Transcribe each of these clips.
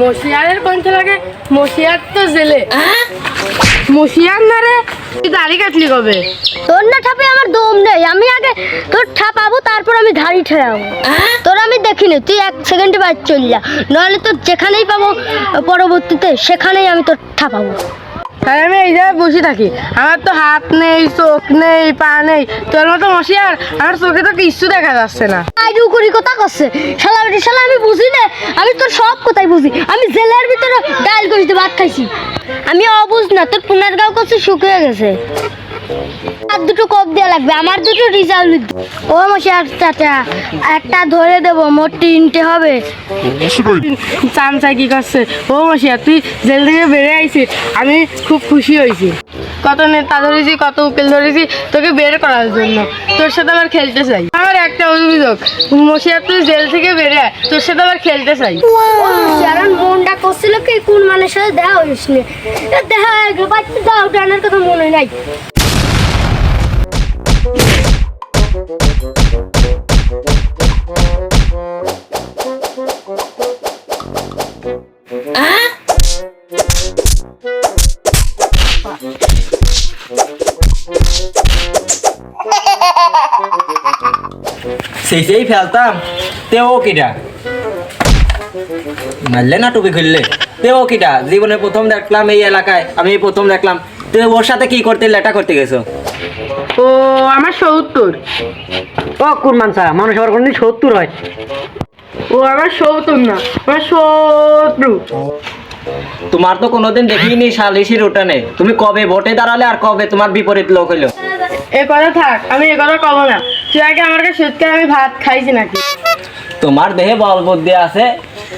মশিয়ারের কণ্ঠ লাগে, মশিয়ার তো জেলে। মশিয়ার না রে তুই দাড়ি কাটলি কবে? তোর না ঠাপে আমার দম নেই, আমি আগে তোর ঠাপাবো, তারপর আমি ধাড়ি ঠেরাবো তোর আমি দেখিনি, তুই এক সেকেন্ডে বাইর চল যা। নাহলে তোর যেখানেই পাবো, পরবর্তীতে সেখানেই আমি তোর ঠাপাবো। তাই আমি এই জায়গায় বসে থাকি। আমার তো হাত নেই, চোখ নেই, পা নেই। তোর মতো মশি আর আমার চোখে তো কিছু দেখা যাচ্ছে না। আইডু করি কথা করছে শালা বেটি, শালা আমি বুঝি না। আমি তোর সব কথাই বুঝি। আমি জেলের ভিতরে ডাল করিতে ভাত খাইছি। আমি অবুঝ না, তোর পুনার গাও করছে শুকিয়ে গেছে। আর দুটো কপ দেওয়া লাগবে আমার দুটো রিজাল্ট ও মশাই চাচা একটা ধরে দেবো মোট তিনটে হবে। চামচা কি করছে? ও মশিয়া তুই জেল থেকে বেড়ে আইছিস আমি খুব খুশি হয়েছি। কত নেতা ধরেছি কত উকিল ধরেছি তোকে বের করার জন্য। তোর সাথে আবার খেলতে চাই। আমার একটা অভিযোগ মশিয়া তুই জেল থেকে বেড়ে আয় তোর সাথে আবার খেলতে চাই। কারণ মনটা করছিল কি? কোন মানুষের সাথে দেখা হইস দেখা হয়ে গেল বাচ্চা দাও টানার কথা মনে নাই। সেই সেই ফেলতাম তে ও কিটা মারলে না টুপি খুললে তে ও কিটা জীবনে প্রথম দেখলাম এই এলাকায় আমি এই প্রথম দেখলাম তুই ওর সাথে কি করতে লেটা করতে গেছো? ও আমার সত্তর। ও কুরমান স্যার মানুষ আবার কোনদিন সত্তর হয়। ও আমার সত্তর না আমার শত্রু। তোমার তো কোনোদিন দেখিনি সালিশির উঠানে তুমি কবে ভোটে দাঁড়ালে আর কবে তোমার বিপরীত লোক হইল? এ কথা থাক আমি এ কথা কব না। তুই আগে আমার কাছে সুদকে আমি ভাত খাইছি নাকি? তোমার দেহে বল বুদ্ধি আছে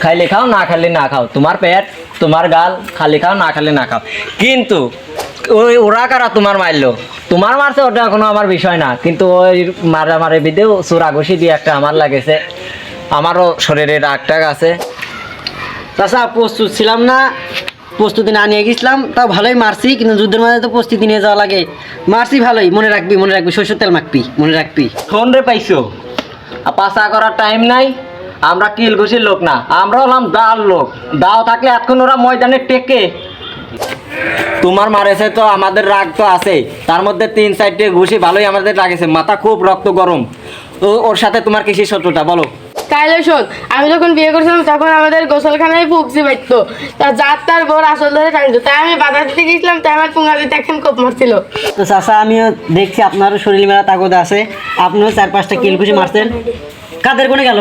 খাইলে খাও না খাইলে না খাও। তোমার পেট তোমার গাল খালি খাও না খাইলে না খাও। কিন্তু ওই ওরা কারা তোমার মারলো? তোমার মারছে ওটা কোনো আমার বিষয় না কিন্তু ওই মারা মারে বিদেও চোরা ঘষি দিয়ে একটা আমার লাগেছে। আমারও শরীরে রাগ টাগ আছে। চাষা প্রস্তুত ছিলাম না প্রস্তুতি না নিয়ে গেছিলাম তাও ভালোই মারছি কিন্তু যুদ্ধের মাঝে তো প্রস্তুতি নিয়ে যাওয়া লাগে। মারছি ভালোই মনে রাখবি মনে রাখবি সরষের তেল মাখবি মনে রাখবি। ফোন রে পাইছো? পাশা করার টাইম নাই আমরা কিল ঘুষির লোক না আমরা হলাম দাল লোক। দাও থাকলে এখন ওরা ময়দানে টেকে। তোমার মারেছে তো আমাদের রাগ তো আছে। তার মধ্যে তিন চারটে ঘুষি ভালোই আমাদের লাগেছে মাথা খুব রক্ত গরম। ও ওর সাথে তোমার কিসের শত্রুতা বলো। তাইলে শোন আমি যখন বিয়ে করছিলাম তখন আমাদের গোসলখানায় ফুকছি পাইতো তা যার তার বোর আসল ধরে টানতো। তাই আমি বাধা দিতে গেছিলাম তাই আমার পুঙ্গা দিতে এখন কোপ মারছিল। তো চাষা আমিও দেখছি আপনারও শরীর মেলা তাগদ আছে। আপনিও চার পাঁচটা কিল খুশি মারছেন। কাদের কোনে গেল?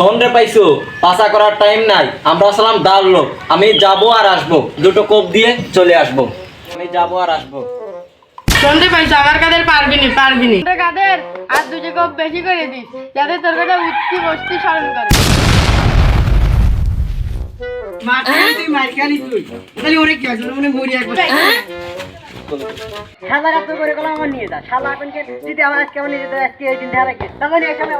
রে পাইছো পাশা করার টাইম নাই। আমরা আসলাম দাল লোক। আমি যাব আর আসব। দুটো কোপ দিয়ে চলে আসব। আমি যাব আর আসব। শুনতে পাইছো আমার কাদের পারবি নি? পারবি নি? কাদের? আর দুটো কোপ বেশি করে দিস যাতে তোর কথা উঠতি বসতি স্মরণ করে। শালা রাত করে গেলাম আমার নিয়ে যা। শালা এখন যদি আমার আজকে আমার নিয়ে যেতে আজকে এই দিন ধারা তাহলে এখানে